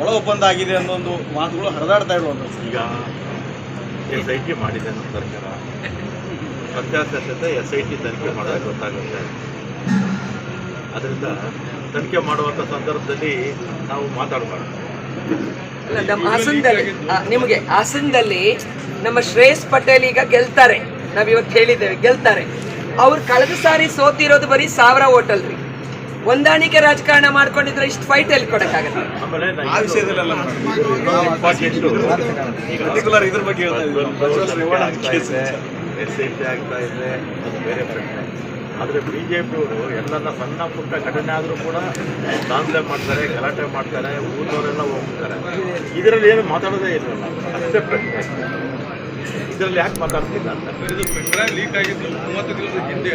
ಒಳ ಒಪ್ಪಂದ ಆಗಿದೆ ಅನ್ನೋ ಒಂದು ಮಾತುಗಳು ಹರಿದಾಡ್ತಾ ಇರುವಂತ ಈಗ ಎಸ್ ಐ ಟಿ ಮಾಡಿದೆ ನಮ್ಮ ಸರ್ಕಾರ. ಸತ್ಯಾಸತ್ಯತೆ ಎಸ್ ಐ ಟಿ ತನಿಖೆ ಮಾಡೋದು ಗೊತ್ತಾಗುತ್ತೆ. ಅದರಿಂದ ತನಿಖೆ ಮಾಡುವಂಥ ಸಂದರ್ಭದಲ್ಲಿ ನಾವು ಮಾತಾಡಬಾರ್ದು. ಅಲ್ಲ, ನಮ್ಮ ಹಾಸನದಲ್ಲಿ ನಿಮಗೆ ಹಾಸನದಲ್ಲಿ ನಮ್ಮ ಶ್ರೇಯಸ್ ಪಟೇಲ್ ಈಗ ಗೆಲ್ತಾರೆ. ನಾವು ಇವತ್ತು ಹೇಳಿದ್ದೇವೆ ಗೆಲ್ತಾರೆ. ಅವ್ರು ಕಳೆದ ಸಾರಿ ಸೋತಿರೋದು ಬರೀ ಸಾವಿರ ಹೋಟೆಲ್ ರೀ ಹೊಂದಾಣಿಕೆ ರಾಜಕಾರಣ ಮಾಡ್ಕೊಂಡಿದ್ರೆ ಇಷ್ಟು ಫೈಟ್ ಎಲ್ಲಿ ಕೊಡಕ್ಕಾಗತ್ತೆ ಆ ವಿಷಯದಲ್ಲೆಲ್ಲ ಪರ್ಟಿಕ್ಯುಲರ್ ಇದ್ರ ಬಗ್ಗೆ ಆಗ್ತಾ ಇದೆ. ಅದು ಬೇರೆ ಪ್ರಶ್ನೆ. ಆದರೆ ಬಿ ಜೆ ಪಿಯವರು ಸಣ್ಣ ಪುಟ್ಟ ಘಟನೆ ಆದರೂ ಕೂಡ ದಾಂಧಲೆ ಮಾಡ್ತಾರೆ ಗಲಾಟೆ ಮಾಡ್ತಾರೆ ಊರಿನವರೆಲ್ಲ ಹೋಗ್ತಾರೆ ಇದರಲ್ಲಿ ಏನು ಮಾತಾಡೋದೇ ಇಲ್ಲ ಅಷ್ಟೇ ಪ್ರಶ್ನೆ. ಇದರಲ್ಲಿ ಯಾಕೆ ಮಾತಾಡ್ತಿಲ್ಲ ಅಂತ. ಲೀಕ್ ಆಗಿದ್ದು ಮೂವತ್ತು ದಿವಸ ಹಿಂದೆ